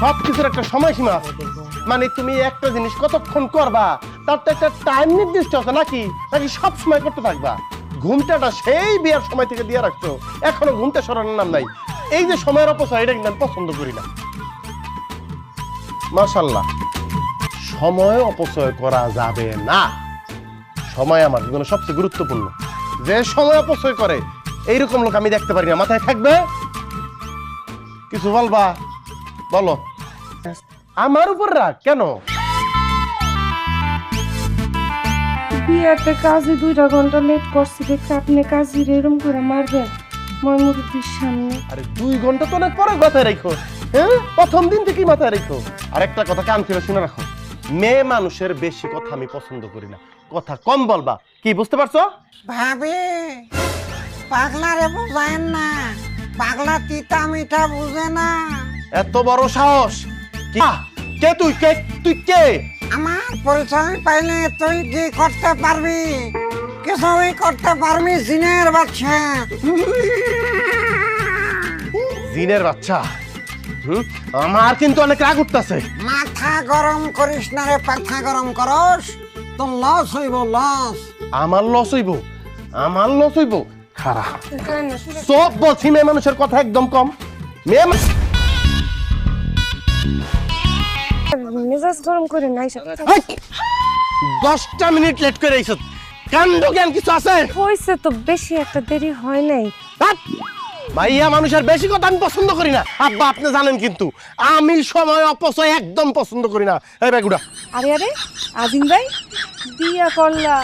সব কিছুর একটা সময়সীমা আছে। মানে তুমি একটা জিনিস কতক্ষণ করবা, তার তো একটা টাইম নির্দিষ্ট আছে নাকি? নাকি সব সময় করতে থাকবা? ঘুমটাটা সেই বিয়ার সময় থেকে দিয়ে রাখছো। এখনও ঘুমটা সরানোর নাম নাই। এই যে সময়ের অপচয়, এটা কিন্তু আমি পছন্দ করি না। মাশাল্লাহ সময় অপচয় করা যাবে না। সময় আমার জীবনে সবচেয়ে গুরুত্বপূর্ণ। যে সময় অপচয় করে, এইরকম লোক আমি দেখতে পারি না। মাথায় থাকবে? কিছু বলবা? বলো। আমার উপর রাগ কেন? বিয়াতে কাজে দুইটা ঘণ্টা লেট করছি দেখে আপনি কাজে এরম করে মারবেন। ময়মুরুদ্দির সামনে আরে দুই ঘণ্টা তো অনেক পরে মাথায় রেখো হ্যাঁ? প্রথম দিন থেকেই মাথায় রেখো আর একটা কথা কান ফিরে শুনে রাখো। মেয়ে মানুষের বেশি কথা আমি পছন্দ করি না। কথা কম বলবা কি বুঝতে পারছ? ভাবি পাগলা রে বুঝায়েন না। পাগলা তিতা মিঠা বুঝে না। এত বড় সাহস? কি? আহ, কে তুই? কে তুই কে? আমার পরিচয় পাইলে তুই কি করতে পারবি? কিছুই করতে পারবি জিনের বাচ্চা। জিনের বাচ্চা? হুম? আমার কিন্তু অনেক রাগ উঠতেছে। মাথা গরম করিস না রে পাথা গরম করস। তো লস হইব লস। আমার লস হইব? আমার লস হইব? খারাপ। সব বলছি মেয়ে মানুষের কথা একদম কম। মেয়ে মা- মেজাজ গরম করে নাই দশটা মিনিট লেট করে আইস কাণ্ড জ্ঞান কিছু আছে? হয়েছে তো বেশি একটা দেরি হয় নাই! ভাইয়া মানুষের বেশি কথা আমি পছন্দ করি না। আব্বা আপনি জানেন কিন্তু আমি সময় অপচয় একদম পছন্দ করি না। এই বেগুড়া আরে আরে আজিম ভাই বিয়া করলা।